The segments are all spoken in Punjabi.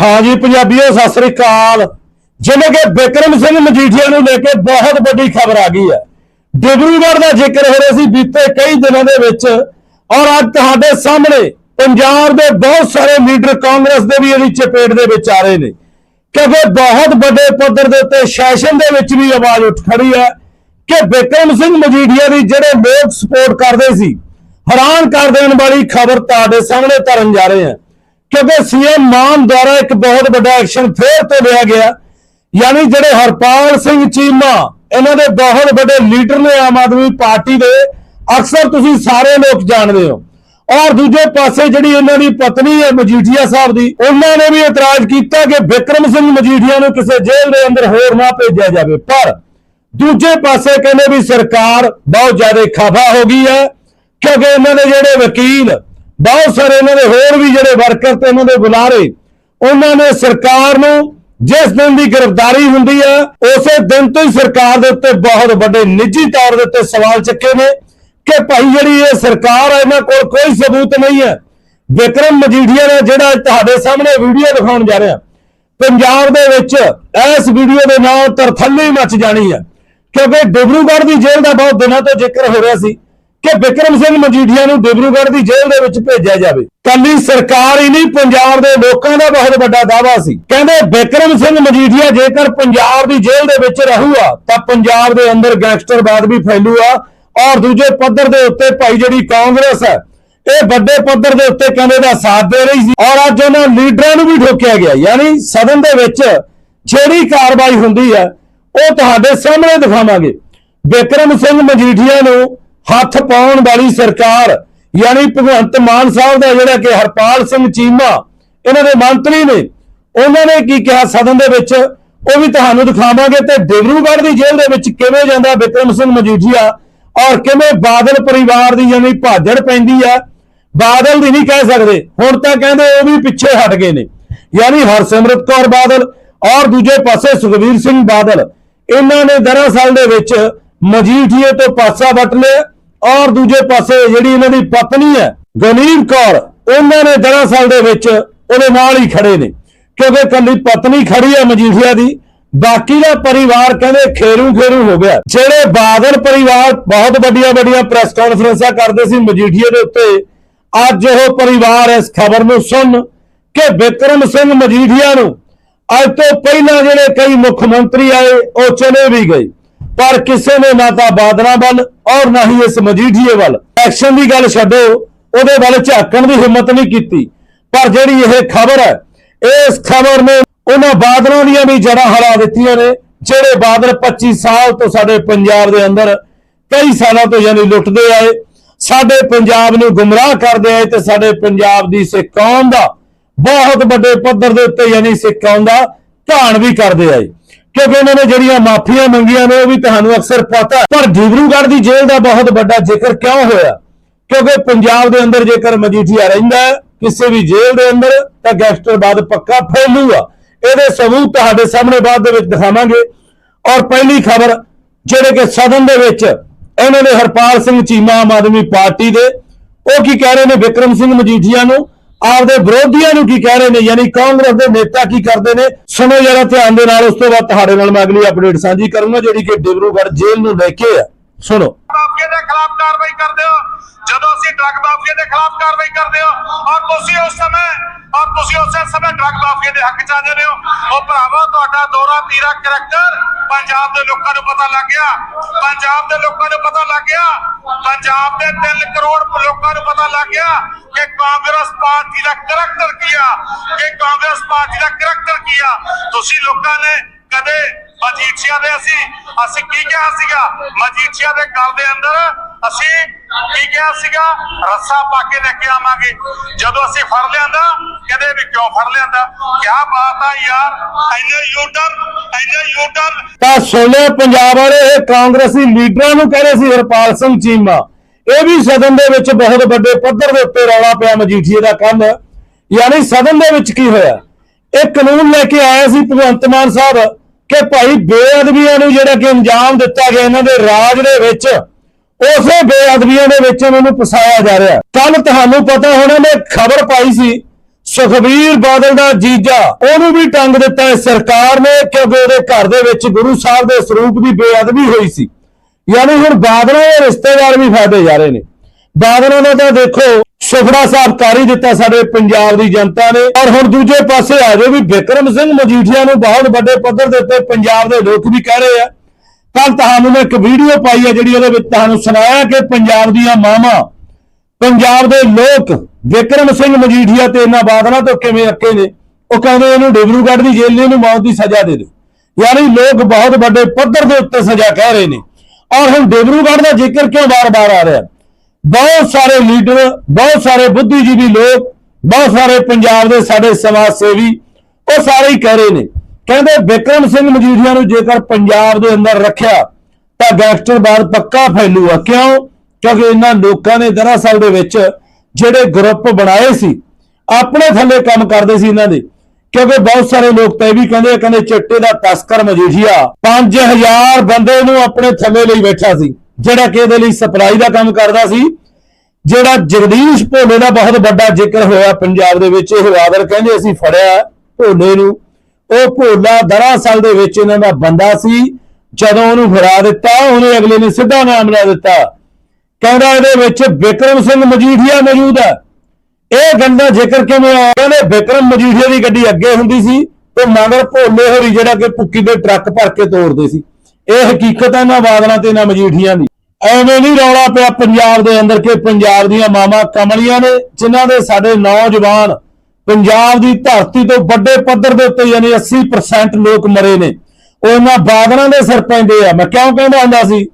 ਹਾਂਜੀ, ਪੰਜਾਬੀਓ, ਸਤਿ ਸ੍ਰੀ ਅਕਾਲ। ਜਿਵੇਂ ਕਿ ਬਿਕਰਮ ਸਿੰਘ ਮਜੀਠੀਆ ਨੂੰ ਲੈ ਕੇ ਬਹੁਤ ਵੱਡੀ ਖਬਰ ਆ ਗਈ ਹੈ। ਡਿਬਰੂਗੜ੍ਹ ਦਾ ਜ਼ਿਕਰ ਹੋ ਰਿਹਾ ਸੀ ਬੀਤੇ ਕਈ ਦਿਨਾਂ ਦੇ ਵਿੱਚ। ਔਰ ਅੱਜ ਤੁਹਾਡੇ ਸਾਹਮਣੇ ਪੰਜਾਬ ਦੇ ਬਹੁਤ ਸਾਰੇ ਲੀਡਰ ਕਾਂਗਰਸ ਦੇ ਵੀ ਇਹਦੀ ਚਪੇਟ ਦੇ ਵਿੱਚ ਆ ਰਹੇ ਨੇ। ਕਿਉਂਕਿ ਬਹੁਤ ਵੱਡੇ ਪੱਧਰ ਦੇ ਉੱਤੇ ਸੈਸ਼ਨ ਦੇ ਵਿੱਚ ਵੀ ਆਵਾਜ਼ ਉੱਠ ਖੜੀ ਹੈ ਕਿ ਬਿਕਰਮ ਸਿੰਘ ਮਜੀਠੀਆ ਦੀ ਜਿਹੜੇ ਲੋਕ ਸਪੋਰਟ ਕਰਦੇ ਸੀ, ਹੈਰਾਨ ਕਰ ਦੇਣ ਵਾਲੀ ਖਬਰ ਤੁਹਾਡੇ ਸਾਹਮਣੇ ਧਰਨ ਜਾ ਰਹੇ ਹੈ। ਕਿਉਂਕਿ ਸੀਐਮ ਮਾਨ ਦੁਆਰਾ ਇੱਕ ਬਹੁਤ ਵੱਡਾ ਐਕਸ਼ਨ ਫੇਰ ਤੋਂ ਲਿਆ ਗਿਆ। ਯਾਨੀ ਜਿਹੜੇ ਹਰਪਾਲ ਸਿੰਘ ਚੀਮਾ, ਇਹਨਾਂ ਦੇ ਬਹੁਤ ਵੱਡੇ ਲੀਡਰ ਨੇ ਆਮ ਆਦਮੀ ਪਾਰਟੀ ਦੇ, ਅਕਸਰ ਤੁਸੀਂ ਸਾਰੇ ਲੋਕ ਜਾਣਦੇ ਹੋ। ਔਰ ਦੂਜੇ ਪਾਸੇ ਜਿਹੜੀ ਇਹਨਾਂ ਦੀ ਪਤਨੀ ਹੈ ਮਜੀਠੀਆ ਸਾਹਿਬ ਦੀ, ਉਹਨਾਂ ਨੇ ਵੀ ਇਤਰਾਜ਼ ਕੀਤਾ ਕਿ ਬਿਕਰਮ ਸਿੰਘ ਮਜੀਠੀਆ ਨੂੰ ਕਿਸੇ ਜੇਲ੍ਹ ਦੇ ਅੰਦਰ ਹੋਰ ਨਾ ਭੇਜਿਆ ਜਾਵੇ। ਪਰ ਦੂਜੇ ਪਾਸੇ ਕਹਿੰਦੇ ਵੀ ਸਰਕਾਰ ਬਹੁਤ ਜ਼ਿਆਦਾ ਖਫਾ ਹੋ ਗਈ ਹੈ, ਕਿਉਂਕਿ ਇਹਨਾਂ ਦੇ ਜਿਹੜੇ ਵਕੀਲ ਬਹੁਤ ਸਾਰੇ ਇਹਨਾਂ ਦੇ ਹੋਰ ਵੀ ਜਿਹੜੇ ਵਰਕਰ ਤੇ ਇਹਨਾਂ ਦੇ ਬੁਲਾਰੇ, ਉਹਨਾਂ ਨੇ ਸਰਕਾਰ ਨੂੰ ਜਿਸ ਦਿਨ ਦੀ ਗ੍ਰਿਫਤਾਰੀ ਹੁੰਦੀ ਹੈ ਉਸੇ ਦਿਨ ਤੋਂ ਹੀ ਸਰਕਾਰ ਦੇ ਉੱਤੇ ਬਹੁਤ ਵੱਡੇ ਨਿੱਜੀ ਤੌਰ ਦੇ ਉੱਤੇ ਸਵਾਲ ਚੱਕੇ ਨੇ ਕਿ ਭਾਈ ਜਿਹੜੀ ਇਹ ਸਰਕਾਰ ਹੈ ਇਹਨਾਂ ਕੋਲ ਕੋਈ ਸਬੂਤ ਨਹੀਂ ਹੈ ਵਿਕਰਮ ਮਜੀਠੀਆ ਦਾ ਜਿਹੜਾ ਤੁਹਾਡੇ ਸਾਹਮਣੇ ਵੀਡੀਓ ਦਿਖਾਉਣ ਜਾ ਰਿਹਾ, ਪੰਜਾਬ ਦੇ ਵਿੱਚ ਇਸ ਵੀਡੀਓ ਦੇ ਨਾਲ ਤਰਥੱਲੀ ਮਚ ਜਾਣੀ ਹੈ ਕਿਉਂਕਿ ਡਿਬਰੂਗੜ੍ਹ ਦੀ ਜੇਲ੍ਹ ਦਾ ਬਹੁਤ ਦਿਨਾਂ ਤੋਂ ਜ਼ਿਕਰ ਹੋ ਰਿਹਾ ਸੀ। ਕਿ ਬਿਕਰਮ ਸਿੰਘ ਮਜੀਠੀਆ ਨੂੰ ਡਿਬਰੂਗੜ੍ਹ ਦੀ ਜੇਲ੍ਹ ਦੇ ਵਿੱਚ ਭੇਜਿਆ ਜਾਵੇ। ਕੱਲੀ ਸਰਕਾਰ ਹੀ ਨਹੀਂ, ਪੰਜਾਬ ਦੇ ਲੋਕਾਂ ਦਾ ਬਹੁਤ ਵੱਡਾ ਦਾਅਵਾ ਸੀ। ਕਹਿੰਦੇ ਬਿਕਰਮ ਸਿੰਘ ਮਜੀਠੀਆ ਜੇਕਰ ਪੰਜਾਬ ਦੀ ਜੇਲ੍ਹ ਦੇ ਵਿੱਚ ਰਹੂਗਾ, ਤਾਂ ਪੰਜਾਬ ਦੇ ਅੰਦਰ ਗੈਂਗਸਟਰਵਾਦ ਵੀ ਫੈਲੂਗਾ ਔਰ ਦੂਜੇ ਪੱਧਰ ਦੇ ਉੱਤੇ ਭਾਈ ਜਿਹੜੀ ਕਾਂਗਰਸ ਹੈ, ਇਹ ਵੱਡੇ ਪੱਧਰ ਦੇ ਉੱਤੇ ਕਹਿੰਦੇ ਦਾ ਸਾਥ ਦੇ ਰਹੀ ਸੀ ਔਰ ਅੱਜ ਉਹਨਾਂ ਲੀਡਰਾਂ ਨੂੰ ਵੀ ਠੋਕਿਆ ਗਿਆ। ਯਾਨੀ ਸਦਨ ਦੇ ਵਿੱਚ ਜਿਹੜੀ ਕਾਰਵਾਈ ਹੁੰਦੀ ਹੈ, ਉਹ ਤੁਹਾਡੇ ਸਾਹਮਣੇ ਦਿਖਾਵਾਂਗੇ। ਬਿਕਰਮ ਸਿੰਘ ਮਜੀਠੀਆ ਨੂੰ ਹੱਥ ਪਾਉਣ ਵਾਲੀ ਸਰਕਾਰ, ਯਾਨੀ ਭਗਵੰਤ ਮਾਨ ਸਾਹਿਬ ਦਾ ਜਿਹੜਾ ਕਿ ਹਰਪਾਲ ਸਿੰਘ ਚੀਮਾ, ਇਹਨਾਂ ਦੇ ਮੰਤਰੀ ਨੇ, ਉਹਨਾਂ ਨੇ ਕੀ ਕਿਹਾ ਸਦਨ ਦੇ ਵਿੱਚ? ਉਹ ਵੀ ਤੁਹਾਨੂੰ ਦਿਖਾਵਾਂਗੇ ਤੇ ਡਿਬਰੂਗੜ੍ਹ ਦੀ ਜੇਲ੍ਹ ਦੇ ਵਿੱਚ ਕਿਵੇਂ ਜਾਂਦਾ ਬਿਕਰਮ ਸਿੰਘ ਮਜੀਠੀਆ ਔਰ ਕਿਵੇਂ ਬਾਦਲ ਪਰਿਵਾਰ ਦੀ ਯਾਨੀ ਭਾਜੜ ਪੈਂਦੀ ਆ। ਬਾਦਲ ਦੀ ਨਹੀਂ ਕਹਿ ਸਕਦੇ। ਹੁਣ ਤਾਂ ਕਹਿੰਦੇ ਉਹ ਵੀ ਪਿੱਛੇ ਹਟ ਗਏ ਨੇ। ਯਾਨੀ ਹਰਸਿਮਰਤ ਕੌਰ ਬਾਦਲ ਔਰ ਦੂਜੇ ਪਾਸੇ ਸੁਖਵੀਰ ਸਿੰਘ ਬਾਦਲ, ਇਹਨਾਂ ਨੇ ਦਰਅਸਲ ਦੇ ਵਿੱਚ ਮਜੀਠੀਏ ਤੋਂ ਪਾਸਾ ਵੱਟ ਲਿਆ ਔਰ ਦੂਜੇ ਪਾਸੇ ਜਿਹੜੀ ਇਹਨਾਂ ਦੀ ਪਤਨੀ ਹੈ, ਗਨੀਮ ਕੌਰ, ਉਹਨਾਂ ਨੇ ਦਰਅਸਲ ਦੇ ਵਿੱਚ ਉਹਦੇ ਨਾਲ ਹੀ ਖੜੇ ਨੇ। ਕਿਉਂਕਿ ਕੱਲੀ ਪਤਨੀ ਖੜੀ ਹੈ ਮਜੀਠੀਆ ਦੀ, ਬਾਕੀ ਦਾ ਪਰਿਵਾਰ ਕਹਿੰਦੇ ਖੇਰੂ ਖੇਰੂ ਹੋ ਗਿਆ। ਜਿਹੜੇ ਬਾਦਲ ਪਰਿਵਾਰ ਬਹੁਤ ਵੱਡੀਆਂ ਵੱਡੀਆਂ ਪ੍ਰੈਸ ਕਾਨਫਰੰਸਾਂ ਕਰਦੇ ਸੀ ਮਜੀਠੀਏ ਦੇ ਉੱਤੇ, ਅੱਜ ਉਹ ਪਰਿਵਾਰ ਇਸ ਖਬਰ ਨੂੰ ਸੁਣ ਕਿ ਬਿਕਰਮ ਸਿੰਘ ਮਜੀਠੀਆ ਨੂੰ, ਅੱਜ ਤੋਂ ਪਹਿਲਾਂ ਜਿਹੜੇ ਕਈ ਮੁੱਖ ਮੰਤਰੀ ਆਏ, ਉਹ ਚਲੇ ਵੀ ਗਏ। ਪਰ ਕਿਸੇ ਨੇ ਨਾ ਤਾਂ ਬਾਦਲਾਂ ਵੱਲ ਔਰ ਨਾ ਹੀ ਇਸ ਮਜੀਠੀਏ ਵੱਲ। ਐਕਸ਼ਨ ਦੀ ਗੱਲ ਛੱਡੋ, ਉਹਦੇ ਵੱਲ ਝਾਕਣ ਦੀ ਹਿੰਮਤ ਨਹੀਂ ਕੀਤੀ। ਪਰ ਜਿਹੜੀ ਇਹ ਖਬਰ ਹੈ, ਇਸ ਖਬਰ ਨੇ ਉਹਨਾਂ ਬਾਦਲਾਂ ਦੀਆਂ ਵੀ ਜੜ੍ਹਾਂ ਹਲਾ ਦਿੱਤੀਆਂ ਨੇ, ਜਿਹੜੇ ਬਾਦਲ 25 ਸਾਲ ਤੋਂ ਸਾਡੇ ਪੰਜਾਬ ਦੇ ਅੰਦਰ ਕਈ ਸਾਲਾਂ ਤੋਂ ਯਾਨੀ ਲੁੱਟਦੇ ਆਏ, ਸਾਡੇ ਪੰਜਾਬ ਨੂੰ ਗੁੰਮਰਾਹ ਕਰਦੇ ਆਏ ਤੇ ਸਾਡੇ ਪੰਜਾਬ ਦੀ ਸਿੱਖ ਕੌਮ ਦਾ ਬਹੁਤ ਵੱਡੇ ਪੱਧਰ ਦੇ ਉੱਤੇ ਯਾਨੀ ਸਿੱਖ ਕੌਮ ਦਾ ਧਾਨ ਵੀ ਕਰਦੇ ਆਏ। ਕਿਉਂਕਿ ਇਹਨਾਂ ਨੇ ਜਿਹੜੀਆਂ ਮਾਫੀਆਂ ਮੰਗੀਆਂ ਨੇ ਉਹ ਵੀ ਤੁਹਾਨੂੰ ਅਕਸਰ ਪਤਾ ਪਰ ਡਿਬਰੂਗੜ੍ਹ ਦੀ ਜੇਲ੍ਹ ਦਾ ਬਹੁਤ ਵੱਡਾ ਜ਼ਿਕਰ ਕਿਉਂ ਹੋਇਆ? ਕਿਉਂਕਿ ਪੰਜਾਬ ਦੇ ਅੰਦਰ ਜੇਕਰ ਮਜੀਠੀਆ ਰਹਿੰਦਾ ਹੈ, ਕਿਸੇ ਵੀ ਜੇਲ੍ਹ ਦੇ ਅੰਦਰ ਤਾਂ ਗੈਂਗਸਟਰਵਾਦ ਪੱਕਾ ਫੈਲੂਗਾ। ਇਹਦੇ ਸਬੂਤ ਤੁਹਾਡੇ ਸਾਹਮਣੇ ਬਾਅਦ ਦੇ ਵਿੱਚ ਦਿਖਾਵਾਂਗੇ। ਔਰ ਪਹਿਲੀ ਖਬਰ ਜਿਹੜੇ ਕਿ ਸਦਨ ਦੇ ਵਿੱਚ ਇਹਨਾਂ ਨੇ ਹਰਪਾਲ ਸਿੰਘ ਚੀਮਾ ਆਮ ਆਦਮੀ ਪਾਰਟੀ ਦੇ ਉਹ ਕੀ ਕਹਿ ਰਹੇ ਨੇ ਵਿਕਰਮ ਸਿੰਘ ਮਜੀਠੀਆ ਨੂੰ? ਆਪਦੇ ਵਿਰੋਧੀਆਂ ਨੂੰ ਕੀ ਕਹਿ ਰਹੇ ਨੇ? ਯਾਨੀ ਕਾਂਗਰਸ ਦੇ ਨੇਤਾ ਕੀ ਕਰਦੇ ਨੇ? ਸੁਣੋ ਜਰਾ ਧਿਆਨ ਦੇ ਨਾਲ, ਉਸ ਤੋਂ ਬਾਅਦ ਤੁਹਾਡੇ ਨਾਲ ਮੈਂ ਅਗਲੀ ਅਪਡੇਟ ਸਾਂਝੀ ਕਰੂੰਗਾ, ਜਿਹੜੀ ਕਿ ਡਿਬਰੂਗੜ੍ਹ ਜੇਲ੍ਹ ਨੂੰ ਲੈ ਕੇ ਆ। ਸੁਣੋ। ਮਾਫੀਆ ਦੇ ਖਿਲਾਫ ਕਾਰਵਾਈ ਕਰਦੇ ਹੋ। ਡਰੱਗ ਮਾਫੀਆ ਦੇ ਖਿਲਾਫ ਕਾਰਵਾਈ ਕਰਦੇ ਹੋ ਔਰ ਤੁਸੀਂ ਉਸ ਸਮੇਂ ਔਰ ਤੁਸੀਂ ਉਸੇ ਸਮੇਂ ਡਰੱਗ ਮਾਫੀਆ ਦੇ ਹੱਕ ਚ ਆ ਜਾਂਦੇ ਹੋ। ਉਹ ਭਰਾਵਾ, ਤੁਹਾਡਾ ਦੋਰਾ ਤੀਰਾ ਕਰੈਕਟਰ ਪੰਜਾਬ ਦੇ ਲੋਕਾਂ ਨੂੰ ਪਤਾ ਲੱਗ ਗਿਆ। ਪੰਜਾਬ ਦੇ ਲੋਕਾਂ ਨੂੰ ਪਤਾ ਲੱਗ ਗਿਆ। ਪੰਜਾਬ ਦੇ 3 ਕਰੋੜ ਲੋਕਾਂ ਨੂੰ ਪਤਾ ਲੱਗ ਗਿਆ ਕਿ ਕਾਂਗਰਸ ਪਾਰਟੀ ਦਾ ਕਰੈਕਟਰ ਕੀ ਆ। ਕਿ ਕਾਂਗਰਸ ਪਾਰਟੀ ਦਾ ਕਰੈਕਟਰ ਕੀ ਆ। ਤੁਸੀਂ ਲੋਕਾਂ ਨੇ ਕਦੇ ਮਜੀਠੀਆ ਦੇ ਅਸੀਂ ਅਸੀਂ ਕੀ ਕਿਹਾ ਸੀਗਾ? ਮਜੀਠੀਆ ਦੇ ਗੱਲ ਦੇ ਅੰਦਰ ਅਸੀਂ ਕੀ ਕਿਹਾ ਸੀਗਾ? ਰੱਸਾ ਪਾ ਕੇ ਲੈ ਕੇ ਆਵਾਂਗੇ। ਜਦੋਂ ਅਸੀਂ ਫੜ ਲਿਆਂਦਾ, ਕਹਿੰਦੇ ਵੀ ਕਿਉਂ ਫੜ ਲਿਆਂਦਾ? ਕੀ ਬਾਤ ਆ ਯਾਰ ਐਨੇ ਯੂਟਰ ਐਨੇ ਯੂਟਰ। ਤਾਂ ਸੁਣਿਆ ਪੰਜਾਬ ਵਾਲੇ, ਇਹ ਕਾਂਗਰਸੀ ਲੀਡਰਾਂ ਨੂੰ ਕਹਿ ਸੀ, ਹਰਪਾਲ ਸਿੰਘ ਚੀਮਾ। ਇਹ ਵੀ ਸਦਨ ਦੇ ਵਿੱਚ ਬਹੁਤ ਵੱਡੇ ਪੱਧਰ ਦੇ ਉੱਤੇ ਰੌਲਾ ਪਿਆ ਮਜੀਠੀਏ ਦਾ ਕੰਮ। ਯਾਨੀ ਸਦਨ ਦੇ ਵਿੱਚ ਕੀ ਹੋਇਆ? ਇਹ ਕਾਨੂੰਨ ਲੈ ਕੇ ਆਇਆ ਸੀ ਭਗਵੰਤ ਮਾਨ ਸਾਹਿਬ ਕਿ ਭਾਈ ਬੇਅਦਬੀਆਂ ਨੂੰ ਜਿਹੜਾ ਕਿ ਅੰਜਾਮ ਦਿੱਤਾ ਗਿਆ ਇਹਨਾਂ ਦੇ ਰਾਜ ਦੇ ਵਿੱਚ ਉਸੇ ਬੇਅਦਬੀਆਂ ਦੇ ਵਿੱਚ ਇਹਨਾਂ ਨੂੰ ਫਸਾਇਆ ਜਾ ਰਿਹਾ। ਕੱਲ ਤੁਹਾਨੂੰ ਪਤਾ ਹੋਣਾ, ਮੈਂ ਖਬਰ ਪਾਈ ਸੀ, ਸੁਖਬੀਰ ਬਾਦਲ ਦਾ ਜੀਜਾ, ਉਹਨੂੰ ਵੀ ਟੰਗ ਦਿੱਤਾ ਇਸ ਸਰਕਾਰ ਨੇ ਕਿਉਂਕਿ ਉਹਦੇ ਘਰ ਦੇ ਵਿੱਚ ਗੁਰੂ ਸਾਹਿਬ ਦੇ ਸਰੂਪ ਦੀ ਬੇਅਦਬੀ ਹੋਈ ਸੀ। ਯਾਨੀ ਹੁਣ ਬਾਦਲਾਂ ਦੇ ਰਿਸ਼ਤੇਦਾਰ ਵੀ ਫਾਇਦੇ ਜਾ ਰਹੇ ਨੇ। ਬਾਦਲਾਂ ਨੇ ਤਾਂ ਦੇਖੋ, ਸੁਖੜਾ ਸਾਹਿਬ ਕਾਰੀ ਦਿੱਤਾ ਸਾਡੇ ਪੰਜਾਬ ਦੀ ਜਨਤਾ ਨੇ। ਔਰ ਹੁਣ ਦੂਜੇ ਪਾਸੇ ਆ ਜਾਓ ਵੀ ਵਿਕਰਮ ਸਿੰਘ ਮਜੀਠੀਆ ਨੂੰ ਬਹੁਤ ਵੱਡੇ ਪੱਧਰ ਦੇ ਉੱਤੇ ਪੰਜਾਬ ਦੇ ਲੋਕ ਵੀ ਕਹਿ ਰਹੇ ਆ। ਕੱਲ ਤੁਹਾਨੂੰ ਮੈਂ ਇੱਕ ਵੀਡੀਓ ਪਾਈ ਹੈ ਜਿਹੜੀ ਉਹਦੇ ਵਿੱਚ ਤੁਹਾਨੂੰ ਸੁਣਾਇਆ ਕਿ ਪੰਜਾਬ ਦੀਆਂ ਮਾਵਾਂ, ਪੰਜਾਬ ਦੇ ਲੋਕ ਵਿਕਰਮ ਸਿੰਘ ਮਜੀਠੀਆ ਤੇ ਇਹਨਾਂ ਬਾਦਲਾਂ ਤੋਂ ਕਿਵੇਂ ਅੱਕੇ ਨੇ, ਉਹ ਕਹਿੰਦੇ ਇਹਨੂੰ ਡਿਬਰੂਗੜ੍ਹ ਦੀ ਜੇਲ੍ਹ ਨੇ, ਇਹਨੂੰ ਮੌਤ ਦੀ ਸਜ਼ਾ ਦੇ ਦਿਓ ਯਾਨੀ ਲੋਕ ਬਹੁਤ ਵੱਡੇ ਪੱਧਰ ਦੇ ਉੱਤੇ ਸਜ਼ਾ ਕਹਿ ਰਹੇ ਨੇ। ਔਰ ਹੁਣ ਡਿਬਰੂਗੜ੍ਹ ਦਾ ਜ਼ਿਕਰ ਕਿਉਂ ਬਾਰ-ਬਾਰ ਆ ਰਿਹਾ? ਬਹੁਤ ਸਾਰੇ ਲੀਡਰ, ਬਹੁਤ ਸਾਰੇ ਬੁੱਧੀਜੀਵੀ ਲੋਕ, ਬਹੁਤ ਸਾਰੇ ਪੰਜਾਬ ਦੇ ਸਾਡੇ ਸਮਾਜ ਸੇਵੀ, ਉਹ ਸਾਰੇ ਹੀ ਕਹਿ ਰਹੇ ਨੇ ਕਹਿੰਦੇ ਵਿਕਰਮ ਸਿੰਘ ਮਜੀਠੀਆ ਨੂੰ ਜੇਕਰ ਪੰਜਾਬ ਦੇ ਅੰਦਰ ਰੱਖਿਆ, ਤਾਂ ਗੈਂਗਸਟਰਵਾਦ ਪੱਕਾ ਫੈਲੂਗਾ। ਕਿਉਂ? ਕਿਉਂਕਿ ਇਹਨਾਂ ਲੋਕਾਂ ਨੇ ਦਰਅਸਲ ਦੇ ਵਿੱਚ ਜਿਹੜੇ ਗਰੁੱਪ ਬਣਾਏ ਸੀ, ਆਪਣੇ ਥੱਲੇ ਕੰਮ ਕਰਦੇ ਸੀ ਇਹਨਾਂ ਦੇ। ਕਿਉਂਕਿ ਬਹੁਤ ਸਾਰੇ ਲੋਕ ਤਾਂ ਇਹ ਵੀ ਕਹਿੰਦੇ ਕਹਿੰਦੇ ਚਿੱਟੇ ਦਾ ਤਸਕਰ ਮਜੀਠੀਆ 5000 ਬੰਦੇ ਨੂੰ ਆਪਣੇ ਥੱਲੇ ਲਈ ਬੈਠਾ ਸੀ, ਜਿਹੜਾ ਕਿ ਇਹਦੇ ਲਈ ਸਪਲਾਈ ਦਾ ਕੰਮ ਕਰਦਾ ਸੀ, ਜਿਹੜਾ ਜਗਦੀਸ਼ ਭੋਲੇ ਦਾ ਬਹੁਤ ਵੱਡਾ ਜ਼ਿਕਰ ਹੋਇਆ ਪੰਜਾਬ ਦੇ ਵਿੱਚ, ਇਹ ਬਾਦਲ ਕਹਿੰਦੇ ਅਸੀਂ ਫੜਿਆ ਭੋਲੇ ਨੂੰ। ਉਹ ਭੋਲਾ ਦਰਅਸਲ ਦੇ ਵਿੱਚ ਇਹਨਾਂ ਦਾ ਬੰਦਾ ਸੀ। ਜਦੋਂ ਉਹਨੂੰ ਫੜਾ ਦਿੱਤਾ, ਉਹਨੇ ਅਗਲੇ ਨੇ ਸਿੱਧਾ ਨਾਮ ਲੈ ਦਿੱਤਾ। ਕਹਿੰਦਾ ਇਹਦੇ ਵਿੱਚ ਵਿਕਰਮ ਸਿੰਘ ਮਜੀਠੀਆ ਮੌਜੂਦ ਹੈ। ਇਹ ਗੰਦਾ ਜ਼ਿਕਰ ਕਿਵੇਂ ਆਇਆ? ਕਹਿੰਦੇ ਵਿਕਰਮ ਮਜੀਠੀਆ ਦੀ ਗੱਡੀ ਅੱਗੇ ਹੁੰਦੀ ਸੀ ਤੇ ਮਗਰ ਭੋਲੇ ਹੋਰੀ ਜਿਹੜਾ ਕਿ ਪੁੱਕੀ ਦੇ ਟਰੱਕ ਭਰ ਕੇ ਤੋਰਦੇ ਸੀ। ਇਹ ਹਕੀਕਤ ਹੈ ਇਹਨਾਂ ਬਾਦਲਾਂ ਤੇ ਇਹਨਾਂ ਮਜੀਠੀਆਂ ਦੀ। ਐਵੇਂ ਨਹੀਂ ਰੌਲਾ ਪਿਆ ਪੰਜਾਬ ਦੇ ਅੰਦਰ ਕਿ ਪੰਜਾਬ ਦੀਆਂ ਮਾਵਾਂ ਕਮਲੀਆਂ ਨੇ, ਜਿਨ੍ਹਾਂ ਦੇ ਸਾਡੇ ਨੌਜਵਾਨ ਪੰਜਾਬ ਦੀ ਧਰਤੀ ਤੋਂ ਵੱਡੇ ਪੱਧਰ ਦੇ ਉੱਤੇ ਯਾਨੀ 80% ਲੋਕ ਮਰੇ ਨੇ। ਉਹ ਇਹਨਾਂ ਬਾਦਲਾਂ ਦੇ ਸਿਰ ਪੈਂਦੇ ਆ। ਮੈਂ ਕਿਉਂ ਕਹਿੰਦਾ ਹੁੰਦਾ ਸੀ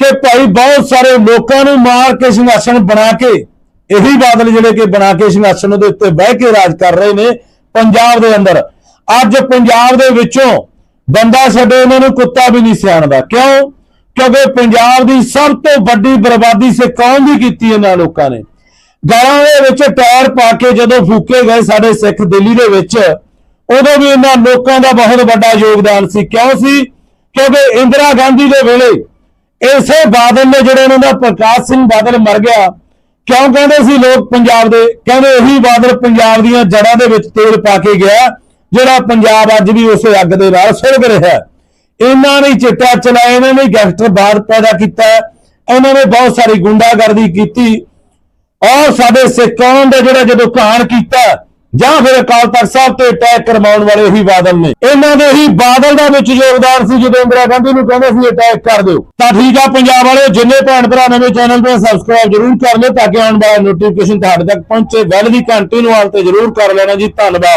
ਕਿ ਭਾਈ ਬਹੁਤ ਸਾਰੇ ਲੋਕਾਂ ਨੂੰ ਮਾਰ ਕੇ ਸਿੰਘਾਸਣ ਬਣਾ ਕੇ, ਇਹੀ ਬਾਦਲ ਜਿਹੜੇ ਕਿ ਬਣਾ ਕੇ ਸਿੰਘਾਸਣ ਦੇ ਉੱਤੇ ਬਹਿ ਕੇ ਰਾਜ ਕਰ ਰਹੇ ਨੇ ਪੰਜਾਬ ਦੇ ਅੰਦਰ। ਅੱਜ ਪੰਜਾਬ ਦੇ ਵਿੱਚੋਂ ਬੰਦਾ ਛੱਡੇ ਉਹਨਾਂ ਨੂੰ ਕੁੱਤਾ ਵੀ ਨਹੀਂ ਸਿਆਣਦਾ। ਕਿਉਂ? ਕਿਉਂਕਿ ਪੰਜਾਬ ਦੀ ਸਭ ਤੋਂ ਵੱਡੀ ਬਰਬਾਦੀ ਸੇ ਕੌਮ ਦੀ ਕੀਤੀ ਇਹਨਾਂ ਲੋਕਾਂ ਨੇ। ਗਾਲਾਂ ਦੇ ਵਿੱਚ ਟਾਇਰ ਪਾ ਕੇ ਜਦੋਂ ਫੂਕੇ ਗਏ ਸਾਡੇ ਸਿੱਖ ਦਿੱਲੀ ਦੇ ਵਿੱਚ, ਉਦੋਂ ਵੀ ਇਹਨਾਂ ਲੋਕਾਂ ਦਾ ਬਹੁਤ ਵੱਡਾ ਯੋਗਦਾਨ ਸੀ। ਕਿਉਂ ਸੀ? ਕਿਉਂਕਿ ਇੰਦਰਾ ਗਾਂਧੀ ਦੇ ਵੇਲੇ ਇਸੇ ਬਾਦਲ ਨੇ ਜਿਹੜੇ ਉਹਨਾਂ ਦਾ ਪ੍ਰਕਾਸ਼ ਸਿੰਘ ਬਾਦਲ ਮਰ ਗਿਆ, ਕਿਉਂ ਕਹਿੰਦੇ ਸੀ ਲੋਕ ਪੰਜਾਬ ਦੇ? ਕਹਿੰਦੇ ਇਹੀ ਬਾਦਲ ਪੰਜਾਬ ਦੀਆਂ ਜੜ੍ਹਾਂ ਦੇ ਵਿੱਚ ਤੇਲ ਪਾ ਕੇ ਗਿਆ, ਜਿਹੜਾ ਪੰਜਾਬ ਅੱਜ ਵੀ ਉਸੇ ਅੱਗ ਦੇ ਨਾਲ ਸੁਲਗ ਰਿਹਾ। ਇਹਨਾਂ ਨੇ ਚਿੱਟਾ ਚਲਾਇਆ, ਇਹਨਾਂ ਨੇ ਗੈਂਗਸਟਰ ਬਾਦ ਪੈਦਾ ਕੀਤਾ, ਇਹਨਾਂ ਨੇ ਬਹੁਤ ਸਾਰੀ ਗੁੰਡਾਗਰਦੀ ਕੀਤੀ। ਔਰ ਸਾਡੇ ਸਿੱਖਾਂ ਕੌਮ ਦਾ ਜਿਹੜਾ ਜਦੋਂ ਕਾਣ ਕੀਤਾ, ਜਾਂ ਫਿਰ ਅਕਾਲ ਤਖਤ ਸਾਹਿਬ ਤੇ ਅਟੈਕ ਕਰਵਾਉਣ ਵਾਲੇ ਹੀ ਬਾਦਲ ਨੇ। ਇਹਨਾਂ ਦੇ ਹੀ ਬਾਦਲ ਦਾ ਵਿੱਚ ਯੋਗਦਾਨ ਸੀ, ਜਦੋਂ ਇੰਦਰਾ ਗਾਂਧੀ ਨੂੰ ਕਹਿੰਦੇ ਸੀ, ਅਟੈਕ ਕਰ ਦਿਓ। ਤਾਂ ਠੀਕ ਆ, ਪੰਜਾਬ ਵਾਲਿਓ, ਜਿੰਨੇ ਭੈਣ ਭਰਾ ਨਵੇਂ ਚੈਨਲ ਤੇ ਸਬਸਕ੍ਰਾਈਬ ਜਰੂਰ ਕਰ ਲਿਓ, ਤਾਂ ਕਿ ਆਉਣ ਵਾਲਾ ਨੋਟੀਫਿਕੇਸ਼ਨ ਤੁਹਾਡੇ ਤੱਕ ਪਹੁੰਚੇ। ਬੈਲ ਦੀ ਘੰਟੀ ਨੂੰ ਆਲ ਤੇ ਜਰੂਰ ਕਰ ਲੈਣਾ ਜੀ। ਧੰਨਵਾਦ।